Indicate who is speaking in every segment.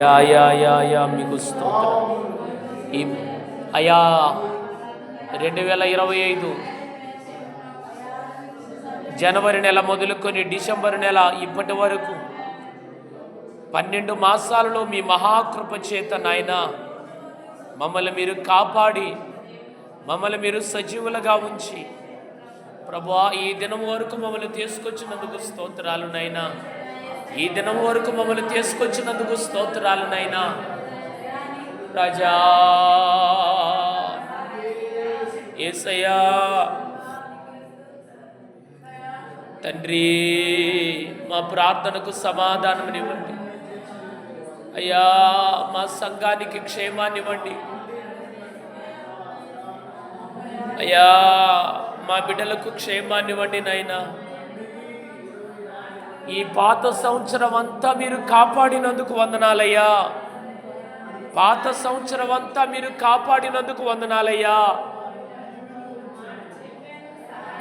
Speaker 1: Yeah yeah yeah yeah మీకు స్తోత్రం. ఈ అయా రెండు వేల ఇరవై ఐదు జనవరి నెల మొదలుకొని డిసెంబర్ నెల ఇప్పటి వరకు పన్నెండు మాసాలలో మీ మహాకృప చేత నాయన మమ్మల్ని మీరు కాపాడి మమ్మల్ని మీరు సజీవులుగా ఉంచి ప్రభువా ఈ దినం వరకు మమ్మల్ని తీసుకొచ్చినందుకు స్తోత్రాలు నాయనా. ఈ దినం వరకు మమ్మల్ని తీసుకొచ్చినందుకు స్తోత్రాలు నైనా రాజా. ఏసయ్యా. తండ్రి మా ప్రార్థనకు సమాధానమునివ్వండి అయ్యా మా సంఘానికి క్షేమాన్నివ్వండి అయ్యా మా బిడ్డలకు క్షేమాన్నివ్వండి నాయనా. ఈ పాత సంవత్సరం అంతా మీరు కాపాడినందుకు వందనాలయ్యా. పాత సంవత్సరం అంతా మీరు కాపాడినందుకు వందనాలయ్యా.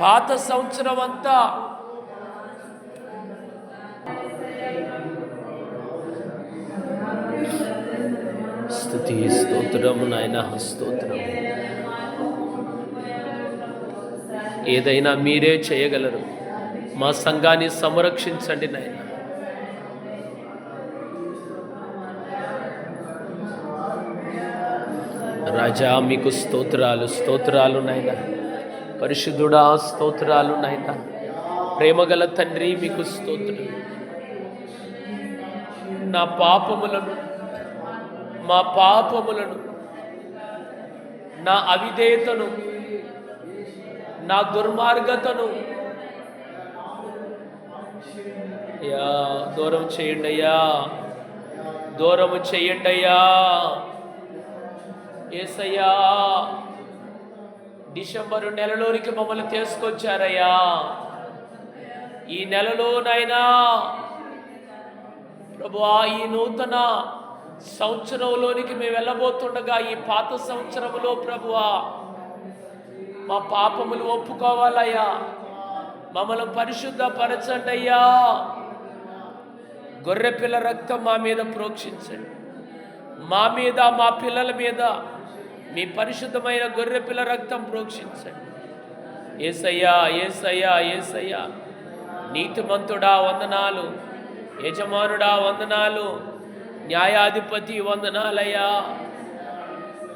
Speaker 1: పాత సంవత్సరం అంతా స్థుతి స్తోత్రము నాయన స్తోత్రము. ఏదైనా మీరే చేయగలరు. మా సంఘాన్ని సంరక్షించండి నాయన. రాజా మీకు స్తోత్రాలు స్తోత్రాలు నాయన. పరిశుద్ధుడా స్తోత్రాలు నాయన. ప్రేమగల తండ్రి మీకు స్తోత్రం. నా పాపములను మా పాపములను నా అవిధేయతను నా దుర్మార్గతను అయ్యా దూరం చేయండి అయ్యా. దూరము చేయండి అయ్యా. ఏసయ్యా డిసెంబరు నెలలోనికి మమ్మల్ని తీసుకొచ్చారయ్యా. ఈ నెలలోనైనా ప్రభువా ఈ నూతన సంవత్సరంలోనికి మేము వెళ్ళబోతుండగా ఈ పాత సంవత్సరంలో ప్రభువా మా పాపములు ఒప్పుకోవాలయ్యా. మమ్మల్ని పరిశుద్ధపరచండి అయ్యా గొర్రెపిల్ల రక్తం మా మీద ప్రోక్షించండి. మా మీద మా పిల్లల మీద మీ పరిశుద్ధమైన గొర్రెపిల్ల రక్తం ప్రోక్షించండి. ఏసయ్యా ఏసయ్యా ఏసయ్యా నీతిమంతుడా వందనాలు యజమానుడా వందనాలు న్యాయాధిపతి వందనాలయ్యా.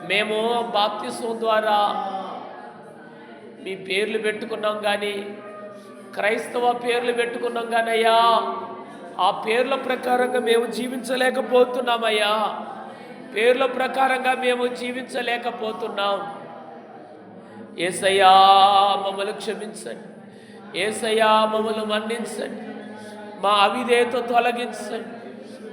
Speaker 1: మేము బాప్తిసం ద్వారా మీ పేర్లు పెట్టుకున్నాం కానీ క్రైస్తవ పేర్లు పెట్టుకున్నాం కానయ్యా. ఆ పేర్ల ప్రకారంగా మేము జీవించలేకపోతున్నామయ్యా. పేర్ల ప్రకారంగా మేము జీవించలేకపోతున్నాం. ఏసయ్యా మమ్మల్ని క్షమించండి. ఏసయ్యా మమ్మల్ని మన్నించండి. మా అవిధేయత తొలగించండి.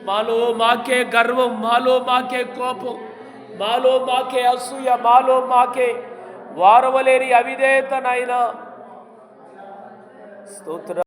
Speaker 1: మాలో మాకే గర్వం మాలో మాకే కోపం మాలో మాకే అసూయ మాలో మాకే వారవలేని అవిధేయతనైనా స్తోత్ర